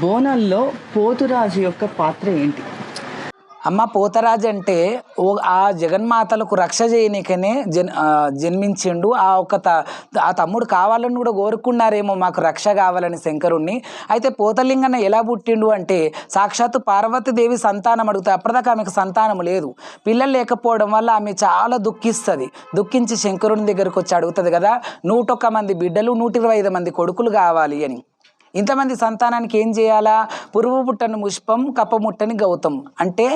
బోనాల్లో పోతురాజు యొక్క పాత్ర ఏంటి? అమ్మ పోతరాజు అంటే ఓ ఆ జగన్మాతలకు రక్ష చేయనికనే జన్ జన్మించిండు. ఆ ఒక త ఆ తమ్ముడు కావాలని కూడా కోరుకున్నారేమో మాకు రక్ష కావాలని శంకరుణ్ణి. అయితే పోతలింగన్న ఎలా పుట్టిండు అంటే సాక్షాత్తు పార్వతీదేవి సంతానం అడుగుతాయి. అప్పటిదాకా ఆమెకు సంతానం లేదు. పిల్లలు లేకపోవడం వల్ల ఆమె చాలా దుఃఖిస్తుంది. దుఃఖించి శంకరుని దగ్గరకు వచ్చి అడుగుతుంది కదా నూటొక్క మంది బిడ్డలు నూట ఇరవై ఐదు మంది కొడుకులు కావాలి అని. ఇంతమంది సంతానానికి ఏం చేయాలా? పురుగు పుట్టని పుష్పం కప్పముట్టని గౌతం అంటే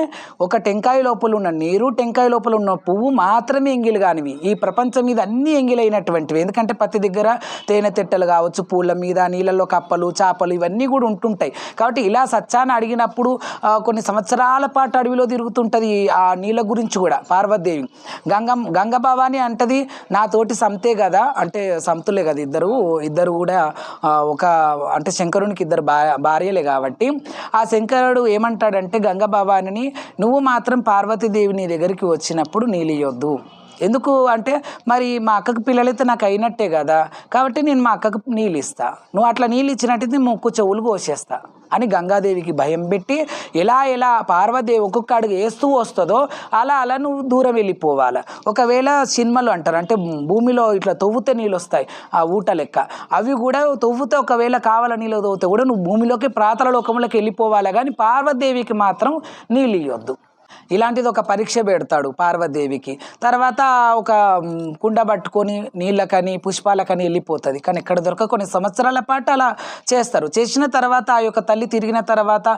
ఒక టెంకాయ లోపల ఉన్న నీరు టెంకాయ లోపల ఉన్న పువ్వు మాత్రమే ఎంగిలి కానివి. ఈ ప్రపంచం మీద అన్ని ఎంగిలైనటువంటివి. ఎందుకంటే ప్రతి దగ్గర తేనె తిట్టలు కావచ్చు పూల మీద నీళ్ళల్లో కప్పలు చేపలు ఇవన్నీ కూడా ఉంటుంటాయి. కాబట్టి ఇలా సత్యాన్ని అడిగినప్పుడు కొన్ని సంవత్సరాల పాటు అడవిలో తిరుగుతుంటుంది ఆ నీళ్ళ గురించి కూడా పార్వతీదేవి. గంగం గంగభవాని అంటది నా తోటి సంతే కదా? అంటే సంతులే కదా ఇద్దరు. ఇద్దరు కూడా ఒక అంటే శంకరునికి ఇద్దరు భార్యలే కాబట్టి ఆ శంకరుడు ఏమంటాడంటే గంగ భవానిని నువ్వు మాత్రం పార్వతీదేవి నీ దగ్గరికి వచ్చినప్పుడు నీలియొద్దు. ఎందుకు అంటే మరి మా అక్కకు పిల్లలైతే నాకు అయినట్టే కదా. కాబట్టి నేను మా అక్కకు నీళ్ళు ఇస్తా. నువ్వు అట్లా నీళ్ళు ఇచ్చినట్టయితే ముక్కు చెవులు కోసేస్తా అని గంగాదేవికి భయం పెట్టి ఎలా ఎలా పార్వదేవి ఒక్కొక్క అడుగు వేస్తూ వస్తుందో అలా అలా నువ్వు దూరం వెళ్ళిపోవాలి. ఒకవేళ సినిమాలు అంటారు అంటే భూమిలో ఇట్లా తవ్వుతే నీళ్ళు వస్తాయి ఆ ఊట లెక్క. అవి కూడా తవ్వుతే ఒకవేళ కావాల నీళ్ళు తవ్వుతే కూడా నువ్వు భూమిలోకి ప్రాతల లోకంలోకి వెళ్ళిపోవాలి. కానీ పార్వదేవికి మాత్రం నీళ్ళు ఇవ్వద్దు ఇలాంటిది ఒక పరీక్ష పెడతాడు పార్వదేవికి. తర్వాత ఒక కుండ పట్టుకొని నీళ్ళకని పుష్పాలకని వెళ్ళిపోతుంది. కానీ ఎక్కడ దొరక కొన్ని సంవత్సరాల పాటు అలా చేస్తారు. చేసిన తర్వాత ఆ యొక్క తల్లి తిరిగిన తర్వాత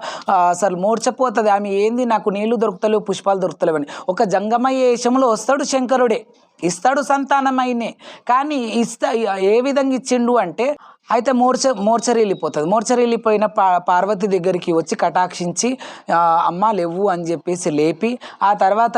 అసలు మూర్చపోతుంది ఆమె ఏంది? నాకు నీళ్ళు దొరుకుతలేవు పుష్పాలు దొరుకుతలేవు అని. ఒక జంగమయ్య వేషంలో వస్తాడు శంకరుడే. ఇస్తాడు సంతానమైనే కానీ ఇస్తా ఏ విధంగా ఇచ్చిండు అంటే అయితే మోర్చ మోర్చరి వెళ్ళిపోతుంది మోర్చరి వెళ్ళిపోయిన పా పార్వతి దగ్గరికి వచ్చి కటాక్షించి అమ్మ లేవు అని చెప్పేసి లేపి ఆ తర్వాత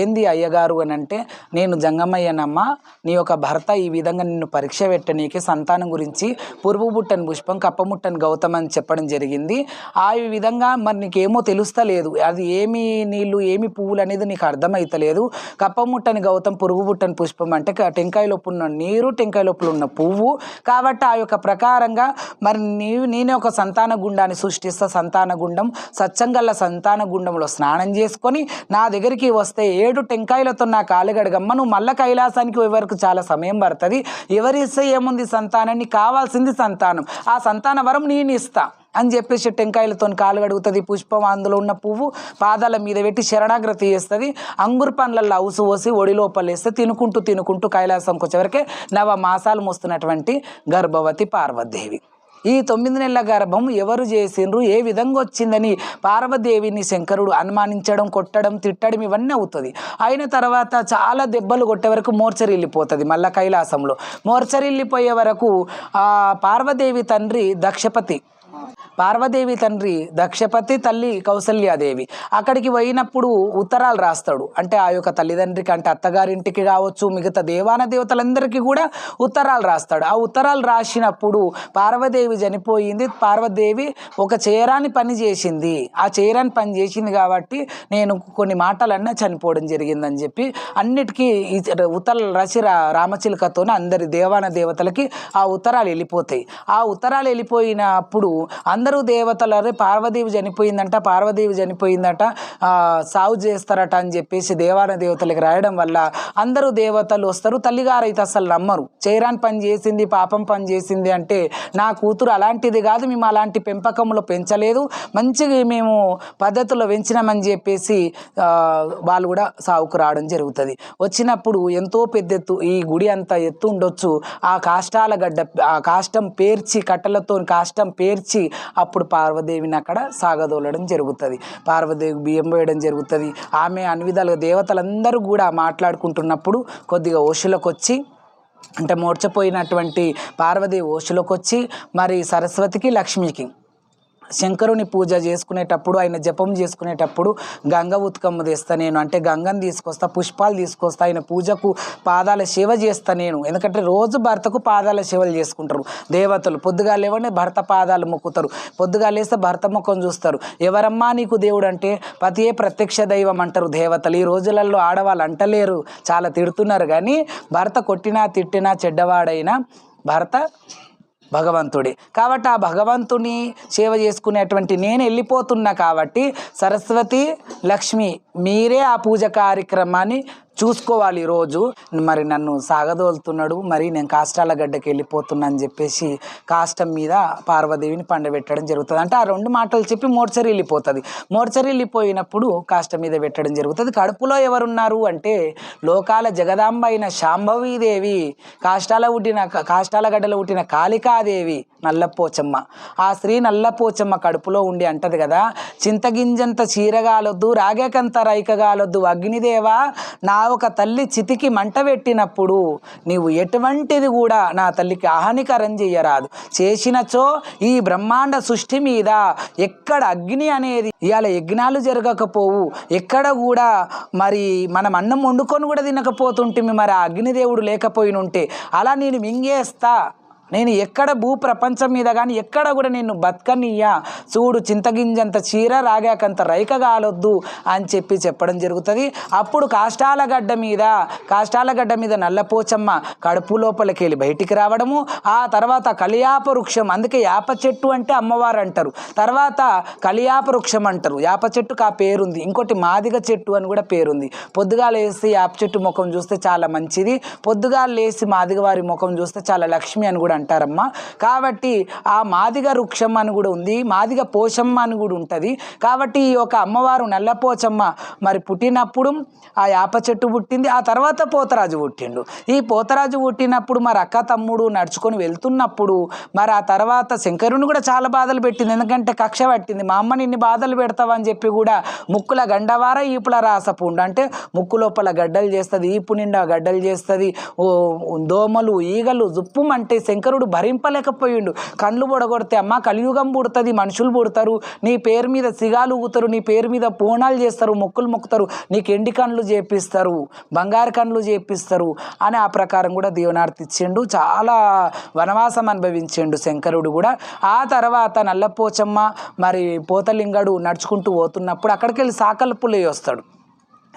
ఏంది అయ్యగారు అని అంటే నేను జంగమయ్యనమ్మ నీ యొక్క భర్త ఈ విధంగా నిన్ను పరీక్ష పెట్టనీకే సంతానం గురించి పురుగు బుట్టని పుష్పం కప్పముట్టని గౌతమ్ అని చెప్పడం జరిగింది. ఆ విధంగా మరి నీకేమో తెలుస్తలేదు. అది ఏమి నీళ్ళు ఏమి పువ్వులు అనేది నీకు అర్థమైతలేదు. కప్పముట్టని గౌతమ్ పురుగు బుట్టని పుష్పం అంటే టెంకాయ లోపు ఉన్న నీరు టెంకాయ లోపల ఉన్న పువ్వు. కాబట్టి ఆ యొక్క ప్రకారంగా మరి నీవు నేనే ఒక సంతాన గుండాన్ని సృష్టిస్తా సంతాన గుండం సచ్చంగల్ల సంతాన గుండంలో స్నానం చేసుకొని నా దగ్గరికి వస్తే ఏడు టెంకాయలతో నా కాలుగడగమ్మ నువ్వు మళ్ళా కైలాసానికి ఎవరికి వరకు చాలా సమయం పడుతుంది. ఎవరిస్తే ఏముంది సంతానాన్ని? కావాల్సింది సంతానం. ఆ సంతాన వరం నేను ఇస్తా అని చెప్పేసి టెంకాయలతో కాలు కడుగుతుంది పుష్పం అందులో ఉన్న పువ్వు పాదాల మీద పెట్టి శరణాగ్రతి చేస్తుంది. అంగుర్ పండ్లల్లో అవుసు పోసి ఒడి లోపలేస్తే తినుకుంటూ తినుకుంటూ కైలాసంకి వచ్చేవరకే నవ మాసాలు మోస్తున్నటువంటి గర్భవతి పార్వతీదేవి ఈ తొమ్మిది నెలల గర్భం ఎవరు చేసిండ్రు ఏ విధంగా వచ్చిందని పార్వదేవిని శంకరుడు అనుమానించడం కొట్టడం తిట్టడం ఇవన్నీ అవుతుంది. అయిన తర్వాత చాలా దెబ్బలు కొట్టే వరకు మోర్చరిల్లిపోతుంది మళ్ళా కైలాసంలో. మోర్చరిల్లిపోయే వరకు పార్వదేవి తండ్రి దక్షపతి పార్వదేవి తండ్రి దక్షపతి తల్లి కౌసల్యాదేవి. అక్కడికి పోయినప్పుడు ఉత్తరాలు రాస్తాడు. అంటే ఆ యొక్క తల్లిదండ్రికి అంటే అత్తగారింటికి కావచ్చు మిగతా దేవాన దేవతలందరికీ కూడా ఉత్తరాలు రాస్తాడు. ఆ ఉత్తరాలు రాసినప్పుడు పార్వదేవి చనిపోయింది. పార్వదేవి ఒక చేయరాని పని చేసింది. ఆ చీరాన్ని పని చేసింది కాబట్టి నేను కొన్ని మాటలన్నా చనిపోవడం జరిగిందని చెప్పి అన్నిటికీ ఈ ఉత్తరాలు రాసి రా రామచిలుకతోనే అందరి దేవాన దేవతలకి ఆ ఉత్తరాలు వెళ్ళిపోతాయి. ఆ ఉత్తరాలు వెళ్ళిపోయినప్పుడు అందరూ దేవతలు పార్వదేవి చనిపోయిందంట పార్వదేవి చనిపోయిందట సాగు చేస్తారట అని చెప్పేసి దేవాన దేవతలకి రాయడం వల్ల అందరూ దేవతలు వస్తారు. తల్లిగారు అయితే అసలు నమ్మరు. చేయరాని పని చేసింది పాపం పని చేసింది అంటే నా కూతురు అలాంటిది కాదు మేము అలాంటి పెంపకంలో పెంచలేదు. మంచిగా మేము పద్ధతుల్లో పెంచినామని చెప్పేసి వాళ్ళు కూడా సాగుకు రావడం జరుగుతుంది. వచ్చినప్పుడు ఎంతో పెద్ద ఎత్తు ఈ గుడి అంత ఎత్తు ఉండొచ్చు. ఆ కాష్టాల గడ్డ ఆ కాష్టం పేర్చి కట్టలతో కాష్టం పేర్చి అప్పుడు పార్వదేవిని అక్కడ సాగదోలడం జరుగుతుంది. పార్వదేవి బియ్యం వేయడం జరుగుతుంది. ఆమె అన్ని విధాలుగా దేవతలందరూ కూడా మాట్లాడుకుంటున్నప్పుడు కొద్దిగా ఓషులకు వచ్చి అంటే మూర్చపోయినటువంటి పార్వదేవి ఓషులకు వచ్చి మరి సరస్వతికి లక్ష్మికి శంకరుని పూజ చేసుకునేటప్పుడు ఆయన జపం చేసుకునేటప్పుడు గంగ ఉత్కమ్మ తెస్తా నేను. అంటే గంగని తీసుకొస్తా పుష్పాలు తీసుకొస్తా ఆయన పూజకు పాదాల సేవ చేస్తా నేను. ఎందుకంటే రోజు భర్తకు పాదాల సేవలు చేసుకుంటారు. దేవతలు పొద్దుగా లేవనే భర్త పాదాలు మొక్కుతారు. పొద్దుగా లేస్తే భర్త ముఖం చూస్తారు. ఎవరమ్మా నీకు దేవుడు అంటే? పతియే ప్రత్యక్ష దైవం అంటారు దేవతలు. ఈ రోజులలో ఆడవాళ్ళు అంటలేరు. చాలా తిడుతున్నారు. కానీ భర్త కొట్టినా తిట్టినా చెడ్డవాడైనా భర్త భగవంతుడే. కాబట్టి ఆ భగవంతుని సేవ చేసుకునేటువంటి నేను వెళ్ళిపోతున్నా కాబట్టి సరస్వతి లక్ష్మి మీరే ఆ పూజ కార్యక్రమాన్ని చూసుకోవాలి ఈరోజు. మరి నన్ను సాగదోలుతున్నాడు మరి నేను కాష్టాల గడ్డకి వెళ్ళిపోతున్నా అని చెప్పేసి కాష్టం మీద పార్వదేవిని పండబెట్టడం జరుగుతుంది. అంటే ఆ రెండు మాటలు చెప్పి మోర్చరి వెళ్ళిపోతుంది. మోర్చరి వెళ్ళిపోయినప్పుడు కాష్టం మీద పెట్టడం జరుగుతుంది. కడుపులో ఎవరున్నారు అంటే లోకాల జగదాంబ అయిన శాంభవీదేవి కాష్టాల పుట్టిన కాష్టాల గడ్డలో పుట్టిన కాళికాదేవి నల్లపోచమ్మ. ఆ స్త్రీ నల్లపోచమ్మ కడుపులో ఉండి అంటది కదా చింతగింజంత చీరగాలొద్దు రాగేకంత రైకగాలొద్దు అగ్నిదేవా నా ఒక తల్లి చితికి మంట పెట్టినప్పుడు నీవు ఎటువంటిది కూడా నా తల్లికి హానికరం చెయ్యరాదు. చేసినచో ఈ బ్రహ్మాండ సృష్టి మీద ఎక్కడ అగ్ని అనేది ఇవాళ యజ్ఞాలు జరగకపోవు. ఎక్కడ కూడా మరి మనం అన్నం వండుకొని కూడా తినకపోతుంటే మరి ఆ అగ్నిదేవుడు లేకపోయినుంటే అలా నేను మింగేస్తా. నేను ఎక్కడ భూ ప్రపంచం మీద కానీ ఎక్కడ కూడా నేను బతకనియ్యా. చూడు చింతగింజంత చీర రాగాకంత రైక కాలొద్దు అని చెప్పి చెప్పడం జరుగుతుంది. అప్పుడు కాష్టాల గడ్డ మీద కాష్టాల గడ్డ మీద నల్లపోచమ్మ కడుపు లోపలికి వెళ్ళి బయటికి రావడము. ఆ తర్వాత కలియాప వృక్షం అందుకే యాప చెట్టు అంటే అమ్మవారు అంటారు. తర్వాత కలియాప వృక్షం అంటారు. యాప చెట్టుకు ఆ పేరుంది. ఇంకోటి మాదిగ చెట్టు అని కూడా పేరుంది. పొద్దుగాలు వేసి యాప చెట్టు ముఖం చూస్తే చాలా మంచిది. పొద్దుగాలు లేసి మాదిగ వారి ముఖం చూస్తే చాలా లక్ష్మి అని కూడా అంటారమ్మా. కాబట్టి ఆ మాదిగ వృక్షం అని కూడా ఉంది మాదిగ పోషమ్మ అని కూడా ఉంటుంది. కాబట్టి ఈ యొక్క అమ్మవారు నల్లపోచమ్మ మరి పుట్టినప్పుడు ఆ యాప చెట్టు పుట్టింది ఆ తర్వాత పోతరాజు పుట్టిండు. ఈ పోతరాజు పుట్టినప్పుడు మరి అక్క తమ్ముడు నడుచుకొని వెళ్తున్నప్పుడు మరి ఆ తర్వాత శంకరుని కూడా చాలా బాధలు పెట్టింది. ఎందుకంటే కక్ష పట్టింది. మా అమ్మని ఇన్ని బాధలు పెడతావని చెప్పి కూడా ముక్కుల గండవార ఈపుల రాసపుండు. అంటే ముక్కు లోపల గడ్డలు చేస్తుంది ఈపు నిండా గడ్డలు చేస్తుంది. దోమలు ఈగలు జుప్పుమంటే శంకరుడు భరింపలేకపోయిండు. కళ్ళు పొడగొడితే అమ్మ కలియుగం పుడుతుంది మనుషులు పుడతారు నీ పేరు మీద సిగాలు ఊగుతారు నీ పేరు మీద పోనాలు చేస్తారు మొక్కులు మొక్కుతారు నీకు ఎండి కండ్లు చేపిస్తారు బంగారు కండ్లు చేపిస్తారు అని ఆ ప్రకారం కూడా దీవనార్థి ఇచ్చిండు. చాలా వనవాసం అనుభవించిండు శంకరుడు కూడా. ఆ తర్వాత నల్లపోచమ్మ మరి పోతలింగడు నడుచుకుంటూ పోతున్నప్పుడు అక్కడికి వెళ్ళి సాకల వస్తాడు.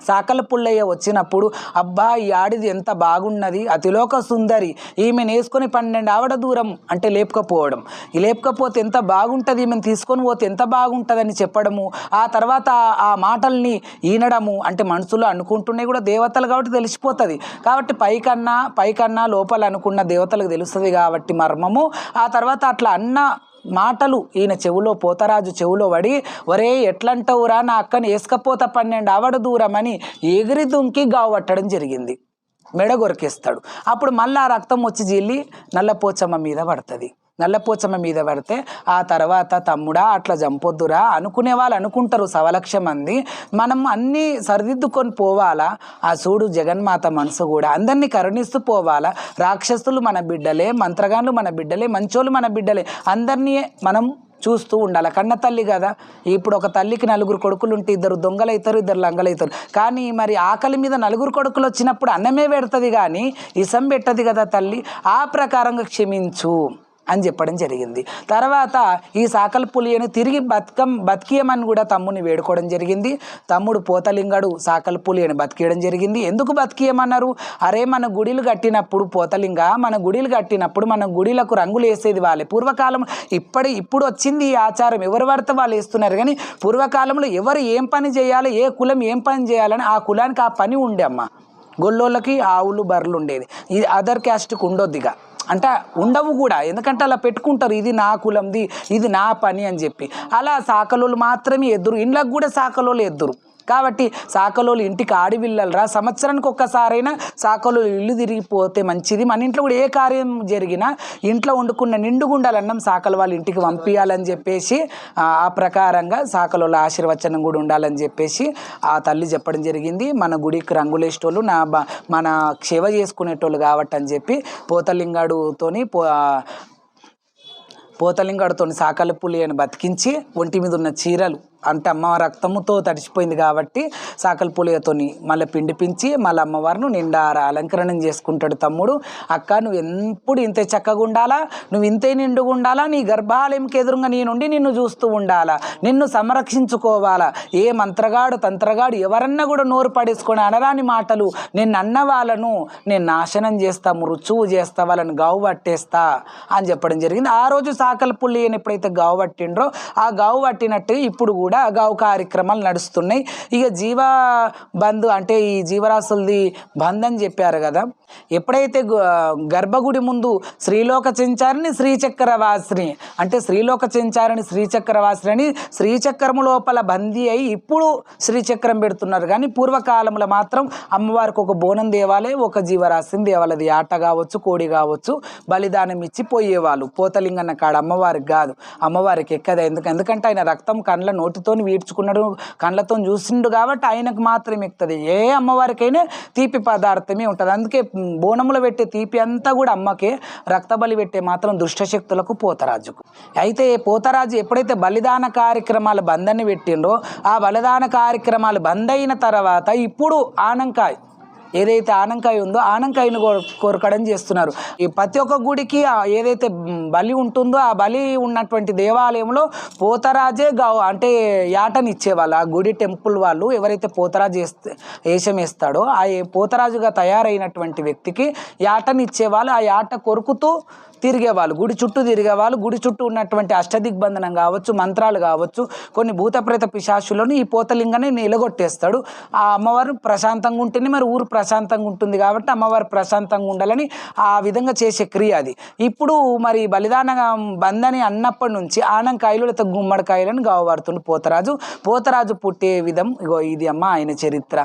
సాకల పుల్లయ్య వచ్చినప్పుడు అబ్బా ఈ ఆడిది ఎంత బాగున్నది అతిలోక సుందరి ఈమె నేసుకొని పన్నెండు ఆవిడ దూరం అంటే లేపకపోవడం. ఈ లేపకపోతే ఎంత బాగుంటుంది ఈమెను తీసుకొని పోతే ఎంత బాగుంటుందని చెప్పడము. ఆ తర్వాత ఆ- ఆ మాటల్ని ఈనడము అంటే మనసులో అనుకుంటున్నాయి కూడా దేవతలు కాబట్టి తెలిసిపోతుంది. కాబట్టి పైకన్నా పైకన్నా లోపల అనుకున్న దేవతలకు తెలుస్తుంది కాబట్టి మర్మము. ఆ తర్వాత అట్లా అన్న మాటలు. ఈయన చెవులో పోతరాజు చెవులో పడి ఒరే ఎట్లంటావురా నా అక్కని? వేసుకపోత పన్నెండు ఆవడ దూరమని ఎగిరి దుంకి గావట్టడం జరిగింది. మెడ కొరికేస్తాడు అప్పుడు మళ్ళీ ఆ రక్తం వచ్చి జీల్లి నల్లపోచమ్మ మీద పడుతుంది. నల్లపోచమ్మ మీద పడితే ఆ తర్వాత తమ్ముడా అట్లా చంపొద్దురా అనుకునే వాళ్ళు అనుకుంటారు సవలక్ష మంది మనం అన్నీ సరిదిద్దుకొని పోవాలా? ఆ చూడు జగన్మాత మనసు కూడా అందరినీ కరుణిస్తూ పోవాలా? రాక్షసులు మన బిడ్డలే మంత్రగాన్లు మన బిడ్డలే మంచోళ్ళు మన బిడ్డలే అందరినీ మనం చూస్తూ ఉండాలి? కన్న తల్లి కదా. ఇప్పుడు ఒక తల్లికి నలుగురు కొడుకులు ఉంటే ఇద్దరు దొంగలైతారు ఇద్దరు లంగలైతారు. కానీ మరి ఆకలి మీద నలుగురు కొడుకులు వచ్చినప్పుడు అన్నమే పెడుతుంది కానీ ఇసం పెట్టదు కదా తల్లి. ఆ ప్రకారంగా క్షమించు. అని చెప్పడం జరిగింది. తర్వాత ఈ సాకల పులియని తిరిగి బతకం బతికియమని కూడా తమ్ముని వేడుకోవడం జరిగింది. తమ్ముడు పోతలింగడు సాకల పులియని బతికేయడం జరిగింది. ఎందుకు బతికియమన్నారు? అరే మన గుడిలు కట్టినప్పుడు పోతలింగ మన గుడిలు కట్టినప్పుడు మన గుడిలకు రంగులు వేసేది వాళ్ళే. పూర్వకాలం ఇప్పటి ఇప్పుడు వచ్చింది ఈ ఆచారం. ఎవరు పడితే వాళ్ళు వేస్తున్నారు? కానీ పూర్వకాలంలో ఎవరు ఏం పని చేయాలి ఏ కులం ఏం పని చేయాలని ఆ కులానికి ఆ పని ఉండే అమ్మ. గొల్లోళ్ళకి ఆవులు బర్రెలు ఉండేది. ఇది అదర్ క్యాస్ట్కి ఉండొద్దిగా. అంటే ఉండవు కూడా. ఎందుకంటే అలా పెట్టుకుంటారు. ఇది నా కులంది ఇది నా పని అని చెప్పి. అలా సాకలోళ్ళు మాత్రమే ఎద్దురు ఇండ్లకు కూడా సాకలోళ్ళు ఎద్దురు కాబట్టి సాకలోలు ఇంటికి ఆడివిల్లలరా సంవత్సరానికి ఒక్కసారైనా సాకలోలు ఇల్లు తిరిగిపోతే మంచిది. మన ఇంట్లో కూడా ఏ కార్యం జరిగినా ఇంట్లో వండుకున్న నిండుగుండాలి అన్నం సాకల వాళ్ళ ఇంటికి పంపించాలని చెప్పేసి ఆ ప్రకారంగా సాకలోళ్ళ ఆశీర్వచనం కూడా ఉండాలని చెప్పేసి ఆ తల్లి చెప్పడం జరిగింది. మన గుడికి రంగులేసేటోళ్ళు నా మన సేవ చేసుకునేటోళ్ళు కాబట్టి అని చెప్పి పోతలింగాడుతోని పో పోతలింగాడుతోని సాకలి పులి అని బతికించి ఒంటి మీద ఉన్న చీరలు అంటే అమ్మ రక్తముతో తడిచిపోయింది కాబట్టి సాకల పులియతోని మళ్ళీ పిండిపించి మళ్ళీ అమ్మవారిని నిండారా అలంకరణం చేసుకుంటాడు తమ్ముడు. అక్క నువ్వు ఎప్పుడు ఇంతే చక్కగా ఉండాలా? నువ్వు ఇంతే నిండుగా ఉండాలా? నీ గర్భాలయంకి ఎదురుగా నీ నుండి నిన్ను చూస్తూ ఉండాలా? నిన్ను సంరక్షించుకోవాలా? ఏ మంత్రగాడు తంత్రగాడు ఎవరన్నా కూడా నోరు పడేసుకొని అనరాని మాటలు. నేను అన్న వాళ్ళను నేను నాశనం చేస్తా మృత్యువు చేస్తా వాళ్ళని గావు పట్టేస్తా అని చెప్పడం జరిగింది. ఆ రోజు సాకల పుల్లి అని ఎప్పుడైతే గావు పట్టిండ్రో ఆ గావు పట్టినట్టు ఇప్పుడు కూడా అగావు కార్యక్రమాలు నడుస్తున్నాయి. ఇక జీవ బంధు అంటే ఈ జీవరాశులది బంద్ అని చెప్పారు కదా. ఎప్పుడైతే గర్భగుడి ముందు శ్రీలోక చెంచారిని శ్రీచక్రవాసిని అంటే శ్రీలోక చెంచారిని శ్రీచక్రవాసిని అని శ్రీచక్రము లోపల బందీ అయి ఇప్పుడు శ్రీచక్రం పెడుతున్నారు. కానీ పూర్వకాలంలో మాత్రం అమ్మవారికి ఒక బోనం దేవాలే ఒక జీవరాశిని దేవాలది ఆట కావచ్చు కోడి కావచ్చు బలిదానం ఇచ్చి పోయేవాళ్ళు. పోతలింగన్న కాడ అమ్మవారికి కాదు. అమ్మవారికి ఎక్కదు. ఎందుకు ఎందుకంటే ఆయన రక్తం కండ్ల నోటితోని వీడ్చుకున్నాడు కండ్లతో చూసిండు కాబట్టి ఆయనకు మాత్రం ఎక్కుతుంది. ఏ అమ్మవారికైనా తీపి పదార్థమే ఉంటుంది. అందుకే బోనములు పెట్టే తీపి అంతా కూడా అమ్మకే రక్తబలి పెట్టే మాత్రం దుష్టశక్తులకు పోతరాజుకు. అయితే పోతరాజు ఎప్పుడైతే బలిదాన కార్యక్రమాలు బందని పెట్టిండో ఆ బలిదాన కార్యక్రమాలు బంద్ అయిన తర్వాత ఇప్పుడు ఆనంకాయ్ ఏదైతే ఆనంకాయ ఉందో ఆనంకాయను కోరకడం చేస్తున్నారు. ఈ ప్రతి ఒక్క గుడికి ఏదైతే బలి ఉంటుందో ఆ బలి ఉన్నటువంటి దేవాలయంలో పోతరాజే గా అంటే యాటని ఇచ్చేవాళ్ళు ఆ గుడి టెంపుల్ వాళ్ళు ఎవరైతే పోతరాజు వేస్తే వేషం వేస్తాడో ఆ పోతరాజుగా తయారైనటువంటి వ్యక్తికి యాటని ఇచ్చేవాళ్ళు ఆ యాట కొరుకుతూ తిరిగేవాళ్ళు గుడి చుట్టూ తిరిగేవాళ్ళు గుడి చుట్టూ ఉన్నటువంటి అష్టదిగ్బంధనం కావచ్చు మంత్రాలు కావచ్చు కొన్ని భూతప్రేత పిశాచులను ఈ పోతలింగాన్ని నిలగొట్టేస్తాడు. ఆ అమ్మవారు ప్రశాంతంగా ఉంటేనే మరి ఊరు ప్రశాంతంగా ఉంటుంది కాబట్టి అమ్మవారు ప్రశాంతంగా ఉండాలని ఆ విధంగా చేసే క్రియ అది. ఇప్పుడు మరి బలిదాన బందని అన్నప్పటి నుంచి ఆనంకాయలు లేకపోతే గుమ్మడికాయలను గావబడుతుండు పోతరాజు. పోతరాజు పుట్టే విధం ఇగో ఇది అమ్మ ఆయన చరిత్ర.